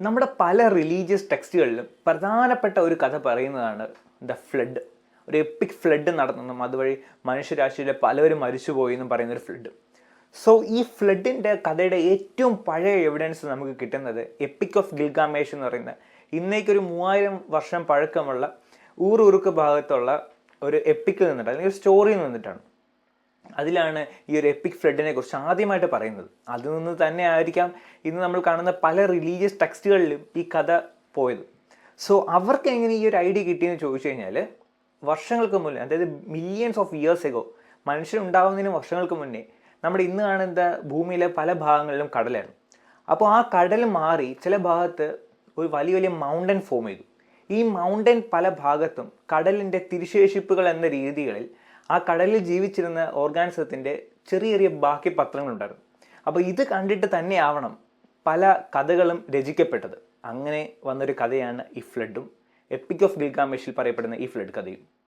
നമ്മുടെ പല റിലീജിയസ് ടെക്സ്റ്റുകളിലും പ്രധാനപ്പെട്ട ഒരു കഥ പറയുന്നതാണ് ദ ഫ്ലഡ് ഒരു എപ്പിക് ഫ്ലഡ് നടന്നെന്നും അതുവഴി മനുഷ്യരാശിയിലെ പലവരും മരിച്ചുപോയി പറയുന്ന ഒരു ഫ്ലഡ് സോ ഈ ഫ്ലഡിന്റെ കഥയുടെ ഏറ്റവും പഴയ എവിഡൻസ് നമുക്ക് കിട്ടുന്നത് എപ്പിക് ഓഫ് ഗിൽഗാമേഷ് എന്ന് പറയുന്ന ഇന്നേക്കൊരു മൂവായിരം വർഷം പഴക്കമുള്ള ഊറുറുക്ക് ഭാഗത്തുള്ള ഒരു എപ്പിക്കിൽ നിന്നിട്ട് അല്ലെങ്കിൽ ഒരു സ്റ്റോറിയിൽ നിന്നിട്ടാണ്. അതിലാണ് ഈ ഒരു എപ്പിക് ഫ്ലഡിനെ കുറിച്ച് ആദ്യമായിട്ട് പറയുന്നത്. അതിൽ നിന്ന് തന്നെ ആയിരിക്കാം ഇന്ന് നമ്മൾ കാണുന്ന പല റിലീജിയസ് ടെക്സ്റ്റുകളിലും ഈ കഥ പോയത്. സോ അവർക്ക് എങ്ങനെ ഈ ഒരു ഐഡിയ കിട്ടിയെന്ന് ചോദിച്ചു കഴിഞ്ഞാൽ വർഷങ്ങൾക്ക് മുന്നേ അതായത് മില്യൺസ് ഓഫ് ഇയേഴ്സ് എഗോ മനുഷ്യരുണ്ടാകുന്നതിന് വർഷങ്ങൾക്ക് മുന്നേ നമ്മുടെ ഇന്ന് കാണുന്ന ഭൂമിയിലെ പല ഭാഗങ്ങളിലും കടലായിരുന്നു. അപ്പോൾ ആ കടൽ മാറി ചില ഭാഗത്ത് ഒരു വലിയ വലിയ മൗണ്ടൻ ഫോം ചെയ്തു. ഈ മൗണ്ടൻ പല ഭാഗത്തും കടലിന്റെ തിരിശേഷിപ്പുകൾ എന്ന രീതികളിൽ ആ കടലിൽ ജീവിച്ചിരുന്ന ഓർഗാനിസത്തിന്റെ ചെറിയ ചെറിയ ബാക്കി പത്രങ്ങളുണ്ടായിരുന്നു. അപ്പോൾ ഇത് കണ്ടിട്ട് തന്നെയാവണം പല കഥകളും രചിക്കപ്പെട്ടത്. അങ്ങനെ വന്നൊരു കഥയാണ് ഈ ഫ്ലഡും എപ്പിക് ഓഫ് ഗിൽഗാമേഷിൽ പറയപ്പെടുന്ന ഈ ഫ്ലഡ് കഥയും.